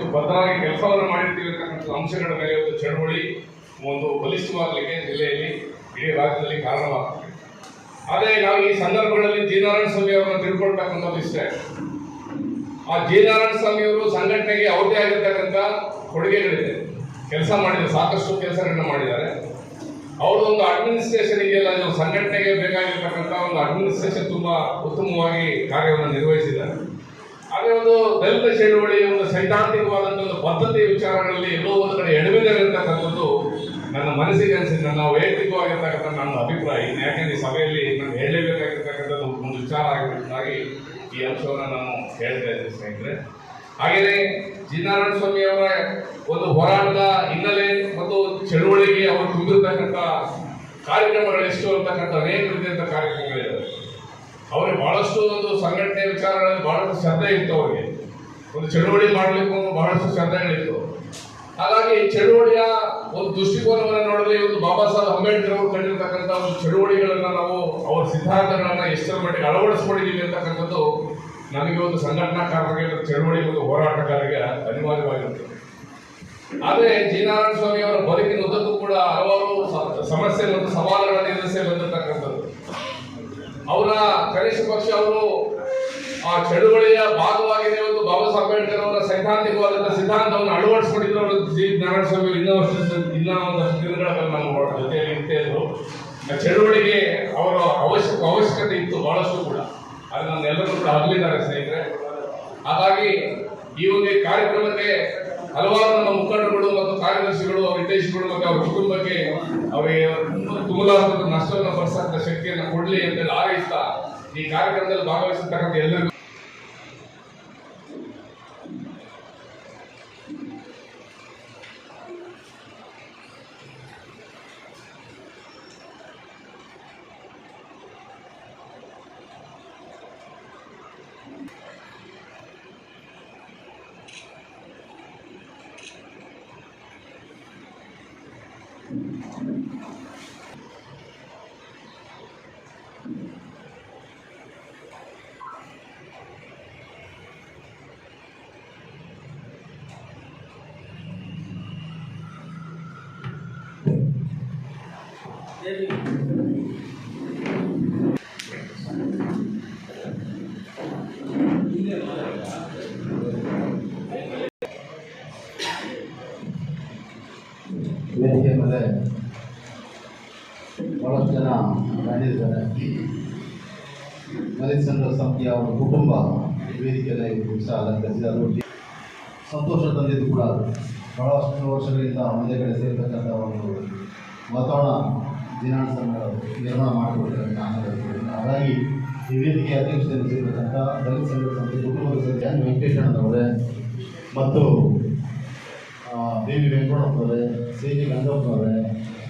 ಎಷ್ಟು ಭದ್ರವಾಗಿ ಕೆಲಸವನ್ನು ಮಾಡಿರ್ತೀವಿ ಅಂಶಗಳ ಮೇಲೆ ಒಂದು ಚಳವಳಿ, ಒಂದು ಬಲಿಷ್ಠವಾಗಲಿಕ್ಕೆ ಜಿಲ್ಲೆಯಲ್ಲಿ ಇಡೀ ರಾಜ್ಯದಲ್ಲಿ ಕಾರಣವಾಗ್ತದೆ. ಆದರೆ ನಾವು ಈ ಸಂದರ್ಭಗಳಲ್ಲಿ ಜೀನಾರಾಯಣ ಸ್ವಾಮಿ ಅವರನ್ನು ತಿಳ್ಕೊಳ್ತಕ್ಕಂಥ ಇಷ್ಟೇ ಆ ಜೀನಾರಾಯಣ ಸ್ವಾಮಿ ಅವರು ಸಂಘಟನೆಗೆ ಅವ್ರದೇ ಆಗಿರ್ತಕ್ಕಂಥ ಕೊಡುಗೆಗಳಿದೆ. ಕೆಲಸ ಮಾಡಿದ್ದಾರೆ, ಸಾಕಷ್ಟು ಕೆಲಸಗಳನ್ನ ಮಾಡಿದ್ದಾರೆ. ಅವ್ರದ್ದೊಂದು ಅಡ್ಮಿನಿಸ್ಟ್ರೇಷನ್ ಇದೆಯಲ್ಲ ಇದು ಸಂಘಟನೆಗೆ ಬೇಕಾಗಿರ್ತಕ್ಕಂಥ ಒಂದು ಅಡ್ಮಿನಿಸ್ಟ್ರೇಷನ್ ತುಂಬಾ ಉತ್ತಮವಾಗಿ ಕಾರ್ಯವನ್ನು ನಿರ್ವಹಿಸಿದ್ದಾರೆ. ಆದರೆ ಒಂದು ದಲಿತ ಚಳುವಳಿ ಒಂದು ಸೈದ್ಧಾಂತಿಕವಾದಂತಹ ಒಂದು ಪದ್ಧತಿ ವಿಚಾರಗಳಲ್ಲಿ ಎಲ್ಲೋ ಒಂದು ಕಡೆ ಎಡವಿದ್ದಾರೆ ಅಂತಕ್ಕಂಥದ್ದು ನನ್ನ ಮನಸ್ಸಿಗೆ ಅನಿಸಿದ ನನ್ನ ವೈಯಕ್ತಿಕವಾಗಿರ್ತಕ್ಕಂಥ ನನ್ನ ಅಭಿಪ್ರಾಯ. ಯಾಕೆಂದ್ರೆ ಈ ಸಭೆಯಲ್ಲಿ ನಾನು ಹೇಳಲೇಬೇಕಾಗಿರ್ತಕ್ಕಂಥದ್ದು ಒಂದು ವಿಚಾರ ಆಗಿರೋದ್ರಿಂದಾಗಿ ಈ ಅಂಶವನ್ನು ನಾನು ಹೇಳ್ತಾ ಇದ್ದೀನಿ ಸ್ನೇಹಿತರೆ. ಹಾಗೆಯೇ ಜಿನಾರಾಯಣ ಸ್ವಾಮಿ ಅವರ ಒಂದು ಹೋರಾಟದ ಹಿನ್ನೆಲೆ ಮತ್ತು ಚಳುವಳಿಗೆ ಅವರು ತುಂಬಿರ್ತಕ್ಕಂಥ ಕಾರ್ಯಕ್ರಮಗಳು ಎಷ್ಟು ಅಂತಕ್ಕಂಥ ಅನೇಕ ರೀತಿಯಂಥ ಕಾರ್ಯಕ್ರಮಗಳಿದ್ದಾವೆ ಅವರಿಗೆ ಬಹಳಷ್ಟು ಒಂದು ಸಂಘಟನೆ ವಿಚಾರಗಳಲ್ಲಿ ಬಹಳಷ್ಟು ಶ್ರದ್ಧೆ ಇತ್ತು ಅವರಿಗೆ. ಒಂದು ಚಳುವಳಿ ಮಾಡಲಿಕ್ಕೆ ಬಹಳಷ್ಟು ಶ್ರದ್ಧೆಗಳಿತ್ತು. ಹಾಗಾಗಿ ಚಳುವಳಿಯ ಒಂದು ದೃಷ್ಟಿಕೋನವನ್ನು ನೋಡಿದ್ರೆ ಒಂದು ಬಾಬಾ ಸಾಹೇಬ್ ಅಂಬೇಡ್ಕರ್ ಅವರು ಕಂಡಿರ್ತಕ್ಕಂಥ ಒಂದು ಚಳುವಳಿಗಳನ್ನು ನಾವು ಅವರ ಸಿದ್ಧಾಂತಗಳನ್ನು ಎಷ್ಟರ ಮಟ್ಟಿಗೆ ಅಳವಡಿಸ್ಕೊಂಡಿದ್ದೀವಿ ಅಂತಕ್ಕಂಥದ್ದು ನಮಗೆ ಒಂದು ಸಂಘಟನಾಕಾರರಿಗೆ ಚಳುವಳಿ ಒಂದು ಹೋರಾಟಗಾರರಿಗೆ ಅನಿವಾರ್ಯವಾಗಿರುತ್ತದೆ ಆದರೆ ಜಿ ನಾರಾಯಣ ಸ್ವಾಮಿ ಅವರ ಬದುಕಿನ ಉದ್ದಕ್ಕೂ ಕೂಡ ಹಲವಾರು ಮತ್ತು ಸವಾಲುಗಳನ್ನು ಎದುರಿಸಿ ಬಂದಿರತಕ್ಕಂಥದ್ದು ಅವರ ಕನಿಷ್ಠ ಪಕ್ಷ ಅವರು ಆ ಚಳುವಳಿಯ ಭಾಗವಾಗಿದೆ ಒಂದು ಬಾಬಾ ಸಾಹೇಬ್ ಅಂಬೇಡ್ಕರ್ ಅವರ ಸೈದ್ಧಾಂತಿಕವಾದಂತಹ ಸಿದ್ಧಾಂತವನ್ನು ಅಳವಡಿಸಿಕೊಂಡಿದ್ರು ಜಿ ನಾರಾಯಣ ಸ್ವಾಮಿ ಇನ್ನೂ ಇನ್ನೂ ಒಂದಷ್ಟು ದಿನಗಳ ನಮ್ಮ ಜೊತೆಯಲ್ಲಿ ಇರ್ತೇ ಇದ್ರು. ಆ ಚಳುವಳಿಗೆ ಅವರ ಅವಶ್ಯಕ ಅವಶ್ಯಕತೆ ಇತ್ತು ಬಹಳಷ್ಟು ಕೂಡ. ಅದು ನನ್ನ ಎಲ್ಲರೂ ಕೂಡ ಅಗಲಿದ್ದಾರೆ ಸ್ನೇಹಿತರೆ. ಹಾಗಾಗಿ ಈ ಒಂದು ಕಾರ್ಯಕ್ರಮಕ್ಕೆ ಹಲವಾರು ನಮ್ಮ ಮುಖಂಡರುಗಳು ಮತ್ತು ಕಾರ್ಯದರ್ಶಿಗಳು, ಅವರ ಹಿತೈಷಿಗಳು ಮತ್ತು ಅವರ ಕುಟುಂಬಕ್ಕೆ ಅವರಿಗೆ ತುಂಬಲಾರದ ನಷ್ಟವನ್ನು ಭರಿಸಂತ ಶಕ್ತಿಯನ್ನು ಕೊಡಲಿ ಅಂತೇಳಿ ಹಾರೈಸ್ತಾ ಈ ಕಾರ್ಯಕ್ರಮದಲ್ಲಿ ಭಾಗವಹಿಸಿರ್ತಕ್ಕಂಥ ಎಲ್ಲರಿಗೂ ವೇದಿಕೆ ಮೇಲೆ ಭಾಳಷ್ಟು ಜನ ಬಂದಿದ್ದಾರೆ ಮಲಿಕ್ ಚಂದ್ರ ಸಂಖ್ಯೆ ಅವರ ಕುಟುಂಬ ವೇದಿಕೆಯಲ್ಲಿ ಇವತ್ತು ಸಹ ಅಲಂಕರಿಸಿ ಅದು ಸಂತೋಷ ತಂದಿದ್ದು ಕೂಡ ಭಾಳಷ್ಟು ವರ್ಷಗಳಿಂದ ಒಂದೇ ಕಡೆ ಸೇರ್ತಕ್ಕಂಥ ಒಂದು ವಾತಾವರಣ ದಿನಾಂಕ ನಿರ್ಮಾಣ ಮಾಡಿಕೊಡ್ತಾರೆ. ಹಾಗಾಗಿ ಈ ವೇದಿಕೆ ಅಧ್ಯಕ್ಷತೆಯನ್ನು ಸೇರಿರ್ತಕ್ಕಂಥ ದಲಿತ ಸಂಘಟನೆ ಸಂಸ್ಥೆ ಕುಟುಂಬದ ಸದಸ್ಯ ವೆಂಕಟೇಶಣ್ಣನವರೇ ಮತ್ತು ಆ, ಬಿ ವಿ ವೆಂಕಟಪ್ಪನವರೇ ಸಿ ಜಿ ಗಂಗಪ್ಪನವರೇ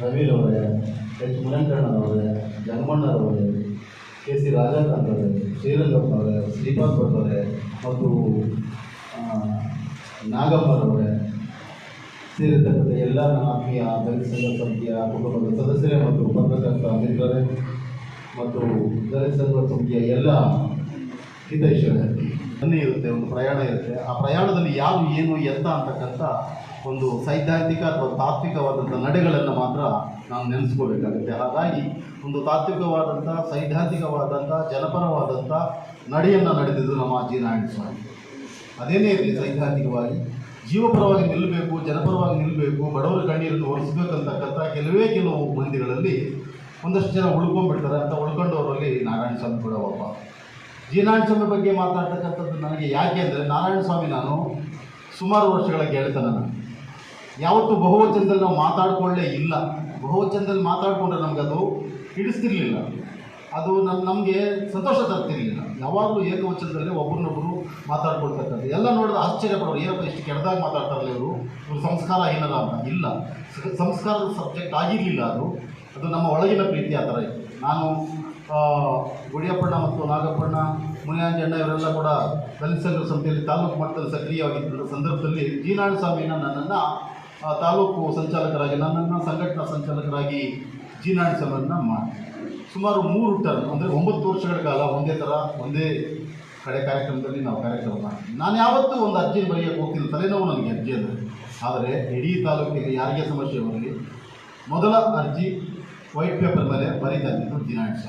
ರವಿರವರೇ ಎಚ್. ಮುಲಂಕಣ್ಣನವರೇ ಜಗಮಣ್ಣರವರೇ ಕೆ ಸಿ ರಾಜಕಾಂತ್ ಅವರೇ ಶ್ರೀರಂಗಪ್ಪನವರೇ ಶ್ರೀಪಾದ್ ಭಟ್ ಮತ್ತು ಆ, ನಾಗಪ್ಪನವರೇ ಸೇರಿರ್ತಕ್ಕಂಥ ಎಲ್ಲ ಆತ್ಮೀಯ, ದಲಿತ ಸಮಿತಿಯ, ಕುಟುಂಬದ ಸದಸ್ಯರೇ ಮತ್ತು ಪತ್ರಕರ್ತ ಮಿತ್ರರೇ ಮತ್ತು ದಲಿತ ಸಂಘ ಎಲ್ಲ ಹಿತೈಷಿಗಳೇ ಬನ್ನಿ ಇರುತ್ತೆ, ಒಂದು ಪ್ರಯಾಣ ಇರುತ್ತೆ. ಆ ಪ್ರಯಾಣದಲ್ಲಿ ಯಾರು ಏನು ಎತ್ತ ಅಂತಕ್ಕಂಥ ಒಂದು ಸೈದ್ಧಾಂತಿಕ ಅಥವಾ ತಾತ್ವಿಕವಾದಂಥ ನಡೆಗಳನ್ನು ಮಾತ್ರ ನಾವು ನೆನೆಸ್ಕೋಬೇಕಾಗುತ್ತೆ ಹಾಗಾಗಿ ಒಂದು ತಾತ್ವಿಕವಾದಂಥ, ಸೈದ್ಧಾಂತಿಕವಾದಂಥ, ಜನಪರವಾದಂಥ ನಡೆಯನ್ನು ನಡೆದಿದ್ದು ನಮ್ಮ ಅಜ್ಜಿ ಸ್ವಾಮಿ. ಅದೇನೇ ಇರಲಿ ಸೈದ್ಧಾಂತಿಕವಾಗಿ, ಜೀವಪರವಾಗಿ ನಿಲ್ಲಬೇಕು ಜನಪರವಾಗಿ ನಿಲ್ಲಬೇಕು ಬಡವರ ಕಣ್ಣೀರನ್ನು ಒರೆಸ್ಬೇಕಂತಕ್ಕಂಥ ಕೆಲವೇ ಕೆಲವು ಮಂದಿಗಳಲ್ಲಿ ಒಂದಷ್ಟು ಜನ ಉಳ್ಕೊಂಡ್ಬಿಡ್ತಾರೆ ಅಂತ ಉಳ್ಕೊಂಡವರಲ್ಲಿ ನಾರಾಯಣ ಸ್ವಾಮಿ ಕೂಡ ಒಬ್ಬ. ಜೀನಾರಾಯಣ ಸ್ವಾಮಿ ಬಗ್ಗೆ ಮಾತಾಡ್ತಕ್ಕಂಥದ್ದು ನನಗೆ ಯಾಕೆ ಅಂದರೆ, ನಾರಾಯಣ ಸ್ವಾಮಿ ನಾನು ಸುಮಾರು ವರ್ಷಗಳ ಗೆಳೆತನ ನಾನು. ಯಾವತ್ತೂ ಬಹುವಚನದಲ್ಲಿ ನಾವು ಮಾತಾಡ್ಕೊಳ್ಳೇ ಇಲ್ಲ. ಬಹುವಚನದಲ್ಲಿ ಮಾತಾಡಿಕೊಂಡ್ರೆ ನಮಗದು ಹಿಡಿಸ್ತಿರ್ಲಿಲ್ಲ. ಅದು ನಮ್ಮ ನಮಗೆ ಸಂತೋಷ ತರ್ತಿರ್ಲಿಲ್ಲ ಯಾವಾಗಲೂ ಏಕವಚನದಲ್ಲಿ ಒಬ್ಬರನ್ನೊಬ್ಬರು ಮಾತಾಡ್ಕೊಳ್ತಕ್ಕಂಥದ್ದು. ಎಲ್ಲ ನೋಡಿದ್ರೆ ಆಶ್ಚರ್ಯ ಪಡೋರು ಏನಪ್ಪ ಇಷ್ಟು ಕೆಟ್ಟದಾಗಿ ಮಾತಾಡ್ತಾರಲ್ಲ ಇವರು. ಇವರು ಏನಲ್ಲ ಅಂತ. ಇಲ್ಲ. ಸಂಸ್ಕಾರದ ಸಬ್ಜೆಕ್ಟ್ ಆಗಿರಲಿಲ್ಲ ಅದು. ಅದು ನಮ್ಮ ಒಳಗಿನ ಪ್ರೀತಿ ಆ ಥರ ಇತ್ತು. ನಾನು ಗುಡಿಯಪ್ಪಣ್ಣ ಮತ್ತು ನಾಗಪ್ಪಣ್ಣ ಮುನಿಯಾಂಜಣ್ಣ ಇವರೆಲ್ಲ ಕೂಡ ದಲಿತ ಸಂಘ ಸಮಿತಿಯಲ್ಲಿ ತಾಲೂಕು ಮಟ್ಟದಲ್ಲಿ ಸಕ್ರಿಯವಾಗಿದ್ದ ಸಂದರ್ಭದಲ್ಲಿ ಜಿ ನಾರಾಯಣ ಸ್ವಾಮಿನ ನನ್ನನ್ನು ತಾಲೂಕು ಸಂಚಾಲಕರಾಗಿ, ನನ್ನನ್ನು ಸಂಘಟನಾ ಸಂಚಾಲಕರಾಗಿ ಜಿ ಸ್ವಾಮಿಯನ್ನು ಸ್ವಾಮಿಯನ್ನ ಮಾಡಿ ಸುಮಾರು ಮೂರು ಟರ್ಮ್ ಅಂದರೆ ಒಂಬತ್ತು ವರ್ಷಗಳ ಕಾಲ ಒಂದೇ ಥರ ಒಂದೇ ಕಡೆ ಕಾರ್ಯಕ್ರಮದಲ್ಲಿ ನಾವು ಕಾರ್ಯಕ್ರಮ ಮಾಡ್ತೀವಿ. ನಾನು ಯಾವತ್ತೂ ಒಂದು ಅರ್ಜಿ ಬರೆಯೋಕೆ ಹೋಗ್ತಿಲ್ಲ, ತಲೆನೋವು ನನಗೆ ಅರ್ಜಿ ಅಂದರೆ ಆದರೆ ಇಡೀ ತಾಲೂಕಿಗೆ ಯಾರಿಗೆ ಸಮಸ್ಯೆ ಬರಲಿ, ಮೊದಲ ಅರ್ಜಿ ವೈಟ್ ಪೇಪರ್ ಮೇಲೆ ಬರೀತಾ ದಿನಾಂಶ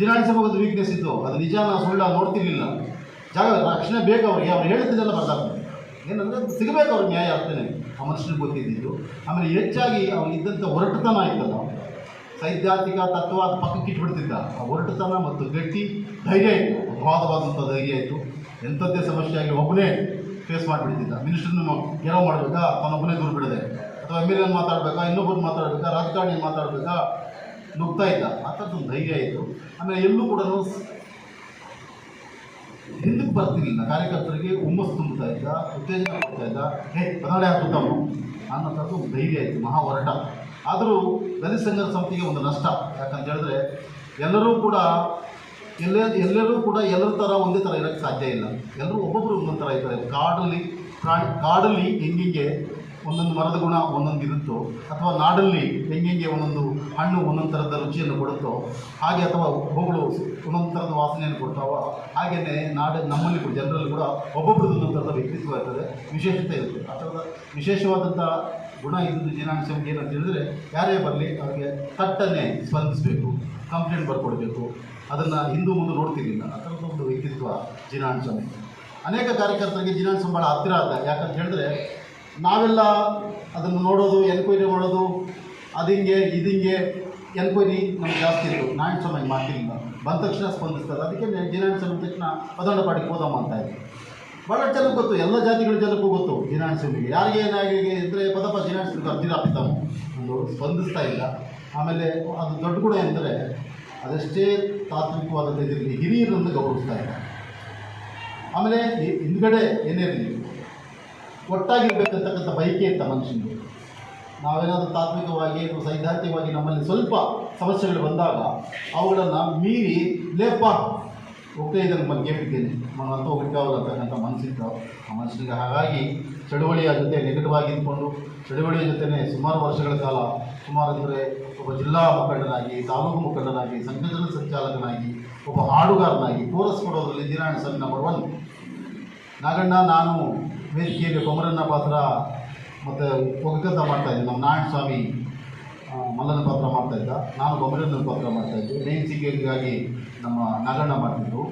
ಜಿನಾಣಿಸ ಒಂದು ವೀಕ್ನೆಸ್ ಇತ್ತು, ಅದು ನಿಜ ನಾನು ಸುಳ್ಳ ನೋಡ್ತಿರ್ಲಿಲ್ಲ. ಜಾಗ, ರಕ್ಷಣೆ ಬೇಕು ಅವ್ರಿಗೆ, ಅವ್ರು ಹೇಳ್ತಿದ್ದೆಲ್ಲ ಬರ್ತಾರೆ ಏನಂದರೆ ಸಿಗಬೇಕು ಅವ್ರಿಗೆ ನ್ಯಾಯ ಆಗ್ತಾನೆ ಆ ಮನುಷ್ಯನಿಗೆ ಗೊತ್ತಿದ್ದಿದ್ದು. ಆಮೇಲೆ ಹೆಚ್ಚಾಗಿ ಅವ್ರಿಗೆ ಇದ್ದಂಥ ಹೊರಟುತನ ಇತ್ತಲ್ಲ ಸೈದ್ಧಾಂತಿಕ ತತ್ವ ಪಕ್ಕಕ್ಕೆ ಇಟ್ಬಿಡ್ತಿದ್ದ. ಆ ಒರಟುತನ ಮತ್ತು ಗಟ್ಟಿ ಧೈರ್ಯ ಇತ್ತು. ಅಗಾಧವಾದಂಥ ಧೈರ್ಯ ಇತ್ತು. ಎಂಥದ್ದೇ ಸಮಸ್ಯೆ ಆಗಲಿ, ಒಬ್ಬನೇ ಫೇಸ್ ಮಾಡಿಬಿಡ್ತಿದ್ದ. ಮಿನಿಸ್ಟರ್ನ ಗೆಲವು ಮಾಡಬೇಕಾ? ತಾನೊಬ್ಬನೇ ದೂರು ಬಿಡದೆ. ಅಥವಾ ಎಂ ಎಲ್ ಎನ್ ಮಾತಾಡಬೇಕಾ? ಇನ್ನೊಬ್ಬರು ಮಾತಾಡಬೇಕಾ? ರಾಜಕಾರಣಿ ಮಾತಾಡಬೇಕಾ? ನುಗ್ತಾ ಇದ್ದ. ಅಂಥದ್ದು ಧೈರ್ಯ ಇತ್ತು. ಆಮೇಲೆ ಎಲ್ಲೂ ಕೂಡ ಹಿಂದಕ್ಕೆ ಬರ್ತಿರ್ಲಿಲ್ಲ ಕಾರ್ಯಕರ್ತರಿಗೆ ಹುಮ್ಮಸ್ಸು ತುಂಬುತ್ತಾ ಇದ್ದ, ಉತ್ತೇಜನ ಕೊಡ್ತಾ ಇದ್ದ. ಹೇ ಕನ್ನಡ ಹಾಕುತ್ತಾವು ಅನ್ನೋ ಥರದ್ದು ಒಂದು ಧೈರ್ಯ ಇತ್ತು. ಮಹಾ ಹೋರಾಟ ಆದರೂ ದಲಿತ ಸಂಘದ ಸಮಿತಿಗೆ ಒಂದು ನಷ್ಟ. ಯಾಕಂತ ಹೇಳಿದ್ರೆ ಎಲ್ಲರೂ ಕೂಡ ಎಲ್ಲೇ ಎಲ್ಲರೂ ಕೂಡ ಎಲ್ಲರ ಥರ ಒಂದೇ ಥರ ಇರೋಕ್ಕೆ ಸಾಧ್ಯ ಇಲ್ಲ. ಎಲ್ಲರೂ ಒಬ್ಬೊಬ್ಬರು ಒಂದೊಂದು ಥರ ಇರ್ತಾರೆ. ಕಾಡಲ್ಲಿ ಪ್ರಾಣಿ ಕಾಡಲ್ಲಿ ಹೆಂಗೆ ಒಂದೊಂದು ಮರದ ಗುಣ ಒಂದೊಂದು ಇರುತ್ತೋ, ಅಥವಾ ನಾಡಲ್ಲಿ ಹೆಂಗೆ ಒಂದೊಂದು ಹಣ್ಣು ಒಂದೊಂದು ಥರದ ರುಚಿಯನ್ನು ಕೊಡುತ್ತೋ, ಹಾಗೆ ಅಥವಾ ಹೂಗಳು ಒಂದೊಂದು ಥರದ ವಾಸನೆಯನ್ನು ಕೊಡ್ತಾವೋ ಹಾಗೆಯೇ ನಾಡ, ನಮ್ಮಲ್ಲಿ ಕೂಡ, ಜನರಲ್ಲಿ ಕೂಡ ಒಬ್ಬೊಬ್ಬರದ್ದು ಒಂದೊಂದು ಥರದ ವ್ಯಕ್ತಿತ್ವ ಇರ್ತದೆ, ವಿಶೇಷತೆ ಇರುತ್ತೆ ಆ ಥರದ ವಿಶೇಷವಾದಂಥ ಗುಣ ಇದ್ದ ಜೀರ್ಣಾಂಶಕ್ಕೆ ಏನಂತ ಹೇಳಿದ್ರೆ ಯಾರೇ ಬರಲಿ ಅವರಿಗೆ ತಟ್ಟನ್ನೇ ಸ್ಪಂದಿಸಬೇಕು ಕಂಪ್ಲೇಂಟ್ ಬರ್ಕೊಡ್ಬೇಕು. ಅದನ್ನು ಹಿಂದೂ ಮುಂದೆ ನೋಡ್ತಿರಲಿಲ್ಲ. ಆ ಥರದ ಒಂದು ವ್ಯಕ್ತಿತ್ವ ಜೀನಾಂಶ ಅನೇಕ ಕಾರ್ಯಕರ್ತರಿಗೆ ಜೀನಾಂಶ ಭಾಳ ಹತ್ತಿರ ಆದ ಯಾಕಂತ ಹೇಳಿದ್ರೆ ನಾವೆಲ್ಲ ಅದನ್ನು ನೋಡೋದು ಎನ್ಕ್ವೈರಿ ಮಾಡೋದು, ಅದಿಂಗೆ, ಇದಿಂಗೆ ಎನ್ಕ್ವೈರಿ ನಮ್ಗೆ ಜಾಸ್ತಿ ಇತ್ತು. ನಾನು ಸಮಯ ಮಾತಿಲ್ಲ ಬಂದ ತಕ್ಷಣ ಸ್ಪಂದಿಸ್ತಾರೆ ಅದಕ್ಕೆ ಜಿನಾಂಶ ತಕ್ಷಣ ಪದಂಡ ಪಾಡಿಗೆ ಹೋದಮ್ಮ ಅಂತ ಇದ್ರು ಭಾಳ ಜನಕ್ಕೆ ಗೊತ್ತು, ಎಲ್ಲ ಜಾತಿಗಳ ಜನಕ್ಕೂ ಗೊತ್ತು ಜೀರ್ಣಾಂಶ ಸ್ವಾಮಿಗೆ ಯಾರಿಗೆ ಏನಾಗಿ ಇದ್ದರೆ ಪದ ಪದ ಹಾಕ್ತಾము ಒಂದು ಸ್ಪಂದಿಸ್ತಾ ಇಲ್ಲ. ಆಮೇಲೆ ಅದು ದೊಡ್ಡ ಗುಣ ಎಂದರೆ ಅದೆಷ್ಟೇ ತಾತ್ವಿಕವಾದ ಇದರಲ್ಲಿ ಹಿರಿಯರನ್ನು ಗೌರವಿಸ್ತಾ ಇಲ್ಲ. ಆಮೇಲೆ ಹಿಂದ್ಗಡೆ ಏನೇ ಇರಲಿ, ಒಟ್ಟಾಗಿರ್ಬೇಕಂತಕ್ಕಂಥ ಬಯಕೆ ಇತ್ತ ಮನುಷ್ಯನಿಗೆ. ನಾವೇನಾದರೂ ತಾತ್ವಿಕವಾಗಿ ಸೈದ್ಧಾಂತಿಕವಾಗಿ ನಮ್ಮಲ್ಲಿ ಸ್ವಲ್ಪ ಸಮಸ್ಯೆಗಳು ಬಂದಾಗ ಅವುಗಳನ್ನು ಮೀರಿ ಲೇಪ ಹೋಗ್ತಾ ಇದೆ ನಮ್ಮಲ್ಲಿ ಗೇಮಿದ್ದೇನೆ ಅಂತ ಹೋಗ್ಲಿಕ್ಕಾಗಲ್ಲ ಅಂತಕ್ಕಂಥ ಮನಸ್ಸಿತ್ತು ಆ ಮನಸ್ಸಿಗೆ ಹಾಗಾಗಿ ಚಳುವಳಿಯ ಜೊತೆ ನಿಕಟವಾಗಿ ಇದ್ಕೊಂಡು ಚಳುವಳಿಯ ಜೊತೆನೇ ಸುಮಾರು ವರ್ಷಗಳ ಕಾಲ ಸುಮಾರು ಅಂದರೆ ಒಬ್ಬ ಜಿಲ್ಲಾ ಮುಖಂಡನಾಗಿ, ತಾಲೂಕು ಮುಖಂಡನಾಗಿ ಸಂಘಟನಾ ಸಂಚಾಲಕನಾಗಿ, ಒಬ್ಬ ಹಾಡುಗಾರನಾಗಿ, ಕೋರಸ್ ಕೊಡೋದ್ರಲ್ಲಿ ದಿನಾಯಣ ಸರ್ ನಂಬರ್ ಒನ್ ನಾಗಣ್ಣ, ನಾನು ವೇದಿಕೆಯಲ್ಲಿ ಕೊಮರಣ್ಣ ಪಾತ್ರ ಮತ್ತು ಒಗ್ಗತ ಮಾಡ್ತಾಯಿದ್ದೆ ನಮ್ಮ ನಾರಾಯಣ ಸ್ವಾಮಿ ಮಲ್ಲನ ಪಾತ್ರ ಮಾಡ್ತಾಯಿದ್ದ ನಾನು ಕೊಮರನ್ನ ಪಾತ್ರ ಮಾಡ್ತಾಯಿದ್ದೆ ಮೇನ್ ಸಿಕ್ಕಿಗಾಗಿ ನಮ್ಮ ನಾಗಣ್ಣ ಮಾಡ್ತಿದ್ರು.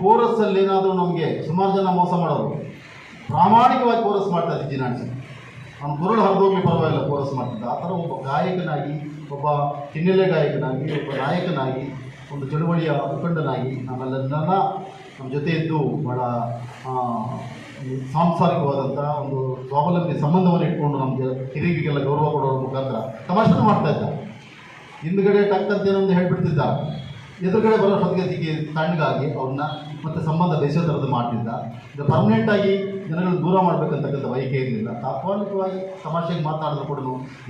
ಕೋರಸ್ಸಲ್ಲಿ ಏನಾದರೂ ನಮಗೆ ಸುಮಾರು ಜನ ಮೋಸ ಮಾಡೋರು. ಪ್ರಾಮಾಣಿಕವಾಗಿ ಕೋರಸ್ ಮಾಡ್ತಾ ಇದ್ದ ಜಿನಾಣಿ ಅವನು ಕುರುಳು ಹರಿದೋಗ್ಲಿ ಪರವಾಗಿಲ್ಲ ಕೋರಸ್ ಮಾಡ್ತಿದ್ದ. ಆ ಥರ ಒಬ್ಬ ಗಾಯಕನಾಗಿ, ಒಬ್ಬ ಹಿನ್ನೆಲೆ ಗಾಯಕನಾಗಿ, ಒಬ್ಬ ನಾಯಕನಾಗಿ, ಒಂದು ಚಳುವಳಿಯ ಮುಖಂಡನಾಗಿ ನಮ್ಮೆಲ್ಲರನ್ನ ನಮ್ಮ ಜೊತೆ ಇದ್ದು ಭಾಳ ಸಾಂಸಾರಿಕವಾದಂಥ ಒಂದು ಸ್ವಾವಲಂಬಿ ಸಂಬಂಧವನ್ನು ಇಟ್ಕೊಂಡು ನಮಗೆ ಹಿರಿಯರಿಗೆಲ್ಲ ಗೌರವ ಕೊಡೋರ ಮುಖಾಂತರ ತಮಾಷೆ ಮಾಡ್ತಾ ಇದ್ದ ಹಿಂದ್ಗಡೆ ಟಕ್ ಅಂತ ಏನೊಂದು ಹೇಳ್ಬಿಡ್ತಿದ್ದ ಎದುರುಗಡೆ ಬರೋ ಸದ್ಗತಿಗೆ ತಣ್ಣಗಾಗಿ ಅವ್ರನ್ನ ಮತ್ತೆ ಸಂಬಂಧ ಬೇಸೋ ಥರದ್ದು ಮಾಡ್ತಿದ್ದ. ಇದು ಪರ್ಮನೆಂಟಾಗಿ ಜನಗಳು ದೂರ ಮಾಡಬೇಕಂತಕ್ಕಂಥ ಬಯಕೆ ಇರಲಿಲ್ಲ ತಾತ್ಕಾಲಿಕವಾಗಿ ತಮಾಷೆಗೆ ಮಾತನಾಡಿದ್ರು ಕೂಡ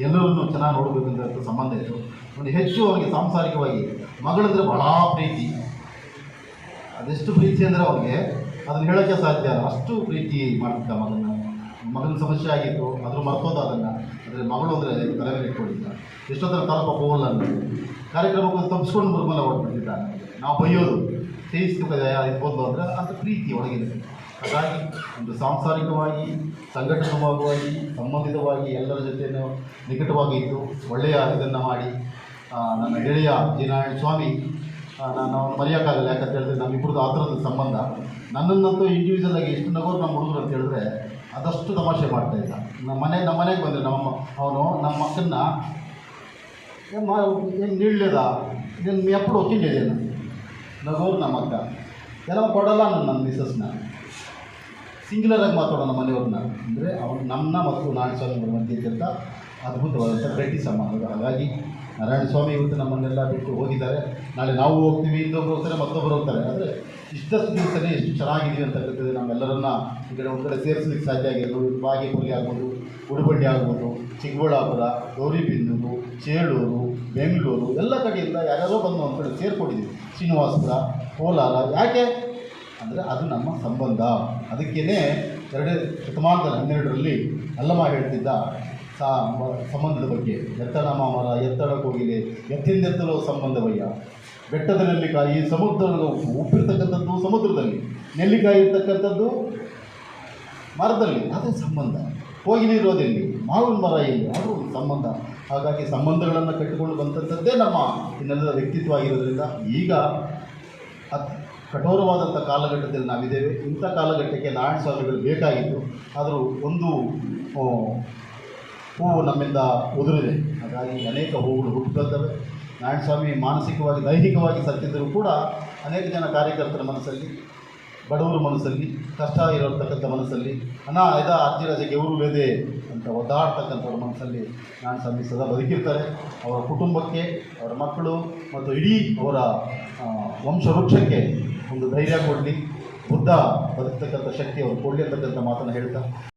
ಎಲ್ಲರನ್ನೂ ಚೆನ್ನಾಗಿ ನೋಡಬೇಕಂತ ಸಂಬಂಧ ಇತ್ತು. ಒಂದು ಹೆಚ್ಚು ಅವರಿಗೆ ಸಾಂಸಾರಿಕವಾಗಿ ಮಗಳಂದರೆ ಭಾಳ ಪ್ರೀತಿ. ಅದೆಷ್ಟು ಪ್ರೀತಿ ಅಂದರೆ ಅವ್ರಿಗೆ ಅದನ್ನು ಹೇಳೋಕ್ಕೆ ಸಾಧ್ಯ ಅಲ್ಲ. ಅಷ್ಟು ಪ್ರೀತಿ ಮಾಡ್ತಿದ್ದ ಮಗನ. ಮಗನ ಸಮಸ್ಯೆ ಆಗಿತ್ತು ಅದ್ರ ಮರ್ತೋದ ಅದನ್ನು. ಆದರೆ ಮಗಳು ಅಂದರೆ ತಲೆ ಇಟ್ಕೊಂಡಿದ್ದ. ಥರ ತಲಪ ಹೋಗಲ್ಲ ಕಾರ್ಯಕ್ರಮಕ್ಕೆ ತಪ್ಪಿಸ್ಕೊಂಡು ಮುರುಮಲ ಹೊರಟ್ಬಿಟ್ಟಿದ್ದ ನಾವು ಬೈಯೋದು. ಸೇವಿಸ್ತಿದ್ದ ಇರ್ಬೋದು ಅಂದರೆ ಅದು ಪ್ರೀತಿ ಒಳಗಿದೆ. ಹಾಗಾಗಿ ಒಂದು ಸಾಂಸಾರಿಕವಾಗಿ ಸಂಘಟನವಾಗುವಾಗಿ ಸಂಬಂಧಿತವಾಗಿ ಎಲ್ಲರ ಜೊತೆಯೂ ನಿಕಟವಾಗಿ ಇದ್ದು ಒಳ್ಳೆಯ ಇದನ್ನು ಮಾಡಿ ನನ್ನ ಗೆಳೆಯ ಜಿನಾರಾಯಣ ಸ್ವಾಮಿ ನಾನು ಮರೆಯೋಕ್ಕಾಗಲ್ಲ, ಯಾಕಂತ ಹೇಳಿದ್ರೆ ನಮ್ಮಿಬ್ಬರದ್ದು ಆ ಥರದ ಸಂಬಂಧ. ನನ್ನನ್ನಂತೂ ಇಂಡಿವಿಜುವಲ್ ಆಗಿ ಎಷ್ಟು ನಗೋರು ನಮ್ಮ ಹುಡುಗರು ಅಂತ ಹೇಳಿದ್ರೆ ಅದಷ್ಟು ತಮಾಷೆ ಮಾಡ್ತಾ ಇಲ್ಲ. ನಮ್ಮ ಮನೆ, ನಮ್ಮ ಮನೆಗೆ ಬಂದರೆ ನಮ್ಮ ಅವನು ನಮ್ಮ ಮಕ್ಕನ್ನ ಏನು ನೀಡಲೇದ ನಿನ್ನ ಮಿ ಅಪ್ಪಡು ನಾನು? ನಗೋರು ನಮ್ಮ ಅಕ್ಕ. ಎಲ್ಲ ಕೊಡಲ್ಲ ನನ್ನ ನನ್ನ ಮಿಸಸ್ನ ಸಿಂಗ್ಯುಲರಾಗಿ ಮಾತಾಡೋಣ ಮನೆಯವ್ರನ್ನ. ಅಂದರೆ ಅವ್ರು ನಮ್ಮನ್ನ ಮತ್ತು ನಾಡಿಸೋದು ಅಂತ ಅದ್ಭುತವಾದಂಥ ಗಟ್ಟಿ ಸಂಬಂಧ ಹಾಗಾಗಿ ನಾರಾಯಣ ಸ್ವಾಮಿ ಇವತ್ತು ನಮ್ಮನ್ನೆಲ್ಲ ಬಿಟ್ಟು ಹೋಗಿದ್ದಾರೆ. ನಾಳೆ ನಾವು ಹೋಗ್ತೀವಿ, ಇನ್ನೊಬ್ರು ಹೋಗ್ತಾರೆ ಮತ್ತೊಬ್ಬರು ಹೋಗ್ತಾರೆ. ಆದರೆ ಇಷ್ಟಷ್ಟು ದಿವಸನೇ ಎಷ್ಟು ಅಂತ ಅಂತಕ್ಕಂಥದ್ದು ನಮ್ಮೆಲ್ಲರನ್ನ ಈ ಕಡೆ ಒಂದು ಕಡೆ ಸೇರಿಸ್ಲಿಕ್ಕೆ ಸಾಧ್ಯ ಆಗಿರ್ಬೋದು ಬಾಗೇಪಲ್ಲಿ ಆಗ್ಬೋದು, ಉಡುಪಳ್ಳಿ ಆಗ್ಬೋದು, ಚಿಕ್ಕಬಳ್ಳಾಪುರ ಗೌರಿಬಿಂದೂರು ಚೇಳೂರು, ಬೆಂಗಳೂರು, ಎಲ್ಲ ಕಡೆಯಿಂದ ಯಾರ್ಯಾರೋ ಬಂದು ಒಂದು ಕಡೆ ಸೇರ್ಕೊಂಡಿದ್ದೀವಿ. ಶ್ರೀನಿವಾಸಪುರ, ಕೋಲಾರ. ಯಾಕೆ? ಅಂದರೆ ಅದು ನಮ್ಮ ಸಂಬಂಧ. ಅದಕ್ಕೇ ಎರಡೇ ಶತಮಾನದ ಹನ್ನೆರಡರಲ್ಲಿ ಅಲ್ಲಮ್ಮ ಹೇಳ್ತಿದ್ದ ಸಂಬಂಧದ ಬಗ್ಗೆ. ಎತ್ತಡ ಮಾಮರ ಎತ್ತಡ ಕೋಗಿಲೆ ಎತ್ತಿಂದೆತ್ತಲೋ ಸಂಬಂಧವಯ್ಯ. ಬೆಟ್ಟದ ನೆಲ್ಲಿಕಾಯಿ, ಸಮುದ್ರದ ಉಪ್ಪು, ಉಪ್ಪಿರ್ತಕ್ಕಂಥದ್ದು ಸಮುದ್ರದಲ್ಲಿ. ನೆಲ್ಲಿಕಾಯಿ ಇರ್ತಕ್ಕಂಥದ್ದು ಮರದಲ್ಲಿ. ಅದೇ ಸಂಬಂಧ. ಹೋಗಿಲಿರೋದೆಲ್ಲಿ ಮಾವಿನ ಮರ ಎಲ್ಲಿ? ಅದು ಸಂಬಂಧ. ಹಾಗಾಗಿ ಸಂಬಂಧಗಳನ್ನು ಕಟ್ಟಿಕೊಂಡು ಬಂದಂಥದ್ದೇ ನಮ್ಮ ಇನ್ನೆಲ್ಲರ ವ್ಯಕ್ತಿತ್ವ ಆಗಿರೋದ್ರಿಂದ ಈಗ ಅತ್ ಕಠೋರವಾದಂಥ ಕಾಲಘಟ್ಟದಲ್ಲಿ ನಾವಿದ್ದೇವೆ. ಇಂಥ ಕಾಲಘಟ್ಟಕ್ಕೆ ನಾರಾಯಣ ಸ್ವಾಮಿಗಳು ಬೇಕಾಗಿತ್ತು ಆದರೂ ಒಂದು ಹೂವು ನಮ್ಮಿಂದ ಉದುರಿದೆ. ಹಾಗಾಗಿ ಅನೇಕ ಹೂವುಗಳು ಹುಟ್ಟುತ್ತವೆ ನಾರಾಯಣ ಸ್ವಾಮಿ ಮಾನಸಿಕವಾಗಿ, ದೈಹಿಕವಾಗಿ ಸತ್ತಿದ್ದರೂ ಕೂಡ ಅನೇಕ ಜನ ಕಾರ್ಯಕರ್ತರ ಮನಸ್ಸಲ್ಲಿ, ಬಡವರ ಮನಸ್ಸಲ್ಲಿ, ಕಷ್ಟ ಇರತಕ್ಕಂಥ ಮನಸ್ಸಲ್ಲಿ ಹಣ ಇದ ಅರ್ಜಿ ಎವರು ಬೇದೆ ಅಂತ ಒದ್ದಾಡ್ತಕ್ಕಂಥವ್ರ ಮನಸ್ಸಲ್ಲಿ ನಾನು ಸ್ವಾಮಿ ಸದಾ ಬದುಕಿರ್ತಾರೆ. ಅವರ ಕುಟುಂಬಕ್ಕೆ, ಅವರ ಮಕ್ಕಳು ಮತ್ತು ಇಡೀ ಅವರ ವಂಶವೃಕ್ಷಕ್ಕೆ ಒಂದು ಧೈರ್ಯ ಕೊಡಲಿ. ಬುದ್ಧ ಬದುಕ್ತಕ್ಕಂಥ ಶಕ್ತಿ ಅವರು ಕೊಡಲಿ ಅಂತಕ್ಕಂಥ ಮಾತನ್ನು ಹೇಳ್ತಾ